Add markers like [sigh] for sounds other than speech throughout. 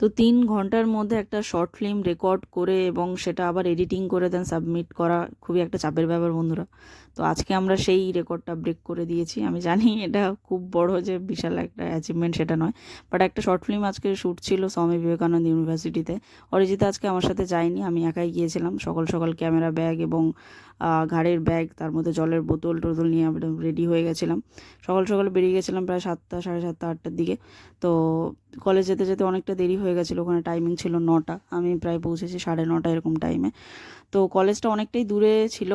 তো তিন ঘণ্টার মধ্যে একটা শর্ট ফিল্ম রেকর্ড করে এবং সেটা আবার এডিটিং করে দেন সাবমিট করা খুবই একটা চাপের ব্যাপার বন্ধুরা। তো আজকে আমরা সেই রেকর্ডটা ব্রেক করে দিয়েছি। আমি জানি এটা খুব বড় যে বিশাল একটা অ্যাচিভমেন্ট সেটা নয় বাট একটা শর্ট ফিল্ম আজকে শ্যুট ছিল স্বামী বিবেকানন্দ ইউনিভার্সিটিতে। অরিজিৎ আজকে আমার সাথে যায়নি, আমি একাই গিয়েছিলাম। সকাল সকাল ক্যামেরা ব্যাগ এবং ঘাড়ের ব্যাগ তার মধ্যে জলের বোতল টোতল নিয়ে আমরা রেডি হয়ে গেছিলাম। সকাল সকাল বেরিয়ে গেছিলাম প্রায় সাতটা, সাড়ে সাতটা, আটটার দিকে। তো কলেজ যেতে যেতে অনেকটা দেরি হয়ে গেছিল, ওখানে টাইমিং ছিল নটা। আমি প্রায় পৌঁছেছি সাড়ে নটা এরকম টাইমে তো কলেজটা অনেকটাই দূরে ছিল।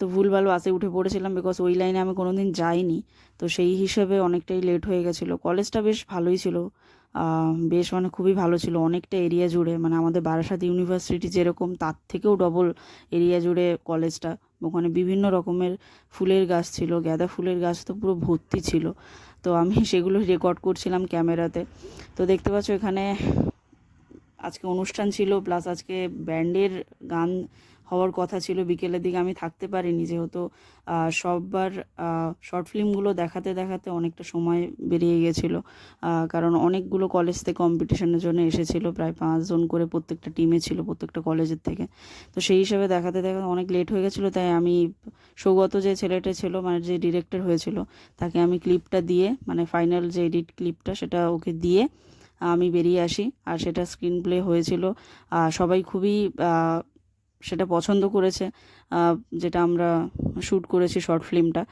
তো ভুলভাল বাসে উঠে পড়েছিলাম বিকজ ওই লাইনে আমি কোনো দিন যাইনি। তো সেই হিসেবে অনেকটাই লেট হয়ে গেছিল। কলেজটা বেশ ভালোই ছিল। বেশ মানে খুবই ভালো ছিল। অনেকটা এরিয়া জুড়ে মানে আমাদের বারাসাত ইউনিভার্সিটি যেরকম, তার থেকেও ডবল এরিয়া জুড়ে কলেজটা ওখানে বিভিন্ন রকমের ফুলের গাছ ছিল, গাঁদা ফুলের গাছ তো পুরো ভর্তি ছিল। তো আমি [laughs] সেগুলো রেকর্ড করছিলাম ক্যামেরাতে তো দেখতে পাচ্ছ এখানে আজকে অনুষ্ঠান ছিল প্লাস আজকে ব্যান্ডের গান হওয়ার কথা ছিল। বিকেলের দিকে আমি থাকতে পারিনি যেহেতু সববার শর্ট ফিল্মগুলো দেখাতে দেখাতে অনেকটা সময় বেরিয়ে গেছিল। কারণ অনেকগুলো কলেজ থেকে কম্পিটিশনের জন্য এসেছিল। প্রায় পাঁচজন করে প্রত্যেকটা টিমে ছিল প্রত্যেকটা কলেজের থেকে। তো সেই হিসাবে দেখাতে দেখাতে অনেক লেট হয়ে গেছিল। তাই আমি সৌগত যে ছেলেটা ছিল মানে যে ডিরেক্টর হয়েছিল, তাকে আমি ক্লিপটা দিয়ে মানে ফাইনাল যে এডিট ক্লিপটা সেটা ওকে দিয়ে আমি বেরিয়ে আসি। আর সেটা স্ক্রিন প্লে হয়েছিল সবাই খুবই সেটা পছন্দ করেছে যেটা আমরা শ্যুট করেছি শর্ট ফিল্মটা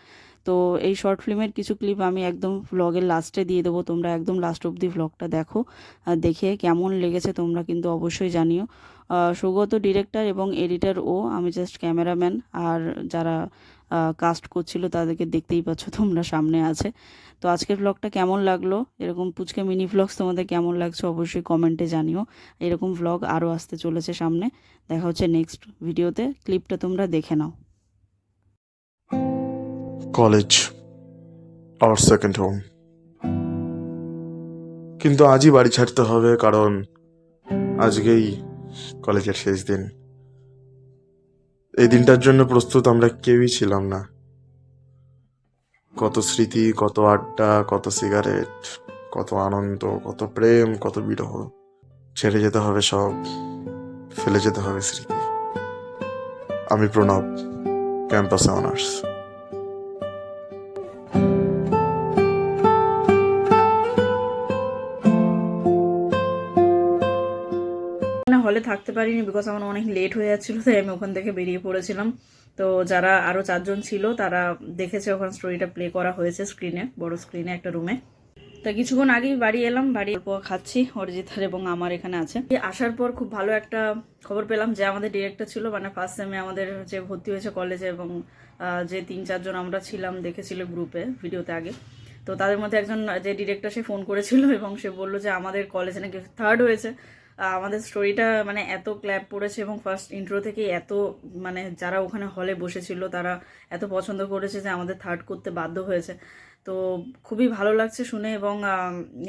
তো এই শর্ট ফিল্মের কিছু ক্লিপ আমি একদম ভ্লগের লাস্টে দিয়ে দেবো, তোমরা একদম লাস্ট অবধি ভ্লগটা দেখো দেখে কেমন লেগেছে তোমরা কিন্তু অবশ্যই জানিও। সৌগত ডিরেক্টর এবং এডিটার ও আমি জাস্ট ক্যামেরাম্যান। আর যারা কাস্ট করছিল তাদেরকে দেখতেই পাচ্ছ তোমরা সামনে আছে। তো আজকের ভ্লগটা কেমন লাগল? এরকম পুচকে মিনি ভ্লগস তোমাদের কেমন লাগছে অবশ্যই কমেন্টে জানিও। এরকম ভ্লগ আরও আসতে চলেছে সামনে। দেখা হচ্ছে নেক্সট ভিডিওতে ক্লিপটা তোমরা দেখে নাও। কলেজ আওয়ার সেকেন্ড হোম কিন্তু আজই বাড়ি ছাড়তে হবে কারণ আজকেই কলেজের শেষ দিন। এই দিনটার জন্য প্রস্তুত আমরা কেউই ছিলাম না। কত স্মৃতি, কত আড্ডা, কত সিগারেট, কত আনন্দ, কত প্রেম, কত বিরহ। ছেড়ে যেতে হবে সব, ফেলে যেতে হবে স্মৃতি। আমি প্রণব, ক্যাম্পাসে অনার্স। হলে থাকতে পারিনি বিকজ আমার অনেক লেট হয়ে যাচ্ছিল, তাই আমি ওখান থেকে বেরিয়ে পড়েছিলাম। তো যারা আরও চারজন ছিল, তারা দেখেছে ওখানে স্টোরিটা প্লে করা হয়েছে স্ক্রিনে বড় স্ক্রিনে একটা রুমে তা কিছুক্ষণ আগেই বাড়ি এলাম, বাড়ি খাচ্ছি অরিজিৎর এবং আমার এখানে আছে। আসার পর খুব ভালো একটা খবর পেলাম যে আমাদের ডিরেক্টর ছিল মানে ফার্স্ট সেমে আমাদের যে ভর্তি হয়েছে কলেজে এবং যে তিন চারজন আমরা ছিলাম, দেখেছিল গ্রুপে ভিডিওতে আগে। তো তাদের মধ্যে একজন যে ডিরেক্টর সে ফোন করেছিল এবং সে বলল যে আমাদের কলেজে নাকি থার্ড হয়েছে। আমাদের স্টোরিটা মানে এত ক্ল্যাপ পড়েছে এবং ফার্স্ট ইন্ট্রো থেকে এত মানে যারা ওখানে হলে বসেছিল, তারা এত পছন্দ করেছে যে আমাদের থার্ড করতে বাধ্য হয়েছে। তো খুবই ভালো লাগছে শুনে এবং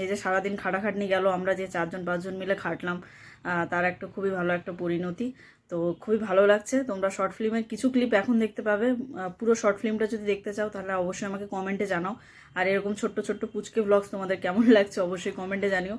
এই যে সারাদিন খাটাখাটনি গেল, আমরা যে চারজন পাঁচজন মিলে খাটলাম তার একটা খুবই ভালো একটা পরিণতি। তো খুবই ভালো লাগছে। তোমরা শর্ট ফিল্মের কিছু ক্লিপ এখন দেখতে পাবে। পুরো শর্ট ফিল্মটা যদি দেখতে চাও, তাহলে অবশ্যই আমাকে কমেন্টে জানাও। আর এরকম ছোট্ট ছোট্ট পুচকে ব্লগস তোমাদের কেমন লাগছে, অবশ্যই কমেন্টে জানিও।